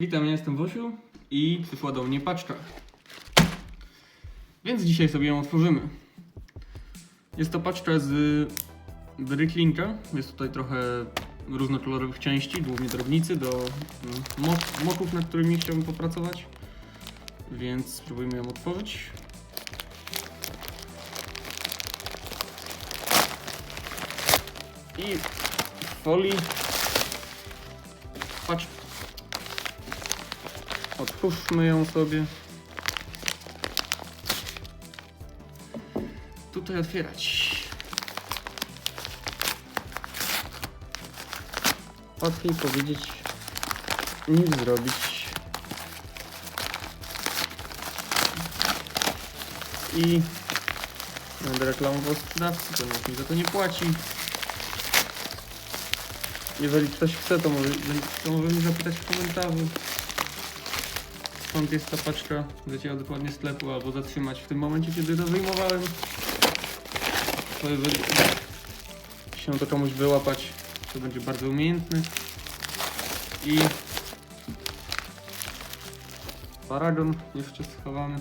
Witam, ja jestem Wosiu i przyszła do mnie paczka. Więc dzisiaj sobie ją otworzymy. Jest to paczka z Bricklinka. Jest tutaj trochę różnokolorowych części, głównie drobnicy do mm, mo- moków, nad którymi chciałbym popracować. Więc spróbujmy ją otworzyć. I w folii patrz Otwórzmy ją sobie. Tutaj otwierać. Łatwiej powiedzieć niż zrobić. I będę reklamował sprzedawcy, to nikt mi za to nie płaci. Jeżeli ktoś chce, to może, to może mnie zapytać w komentarzu skąd jest ta paczka, leciała dokładnie sklepu, albo zatrzymać w tym momencie, kiedy to wyjmowałem. To jeżeli się to komuś wyłapać, to będzie bardzo umiejętny. I paragon jeszcze schowany.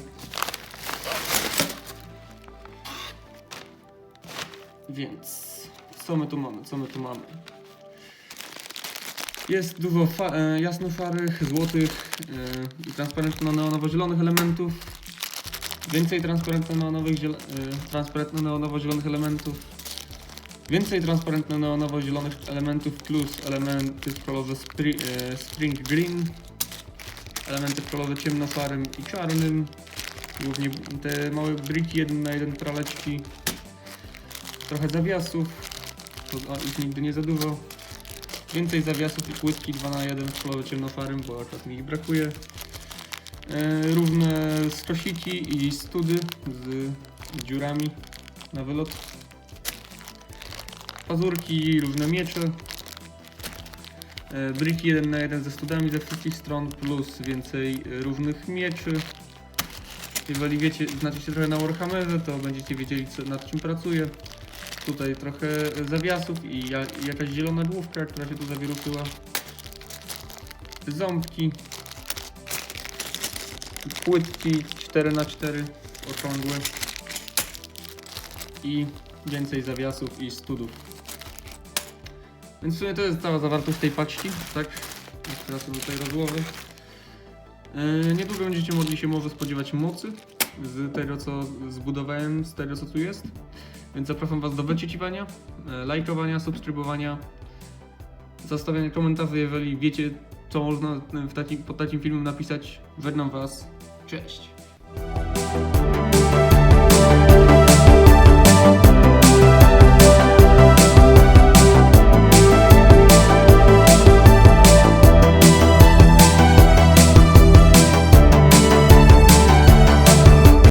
Więc co my tu mamy? Co my tu mamy? Jest dużo e, jasnoszarych, złotych e, i transparentno-neonowo-zielonych elementów. Więcej transparentno-neonowych ziel- e, transparentno-neonowo-zielonych elementów. Więcej transparentno-neonowo-zielonych elementów plus elementy w kolorze spri- e, spring green. Elementy w kolorze ciemnoszarym i czarnym. Głównie te małe briki, jeden na jeden traleczki. Trochę zawiasów. To, ich nigdy nie za dużo. Więcej zawiasów i płytki 2 na 1 w kolorze ciemnoszarym, bo akurat mi ich brakuje. E, równe skosiki i study z dziurami na wylot. Pazurki, różne miecze. E, briki 1 na 1 ze studami ze wszystkich stron, plus więcej różnych mieczy. Jeżeli wiecie, znacie się trochę na Warhammerze, to będziecie wiedzieli co, nad czym pracuję. Tutaj trochę zawiasów i ja, i jakaś zielona główka, która się tu zawieruszyła. Ząbki. Płytki 4x4 okrągłe. I więcej zawiasów i studów. Więc w sumie to jest cała zawartość tej paczki, tak? Teraz tutaj rozłożę. Yy, niedługo będziecie mogli się może spodziewać mocy z tego, co zbudowałem, z tego, co tu jest. Więc zapraszam Was do wycieciwania, e, lajkowania, subskrybowania, zostawiania komentarzy, jeżeli wiecie, co można w taki, pod takim filmem napisać. Żegnam Was. Cześć!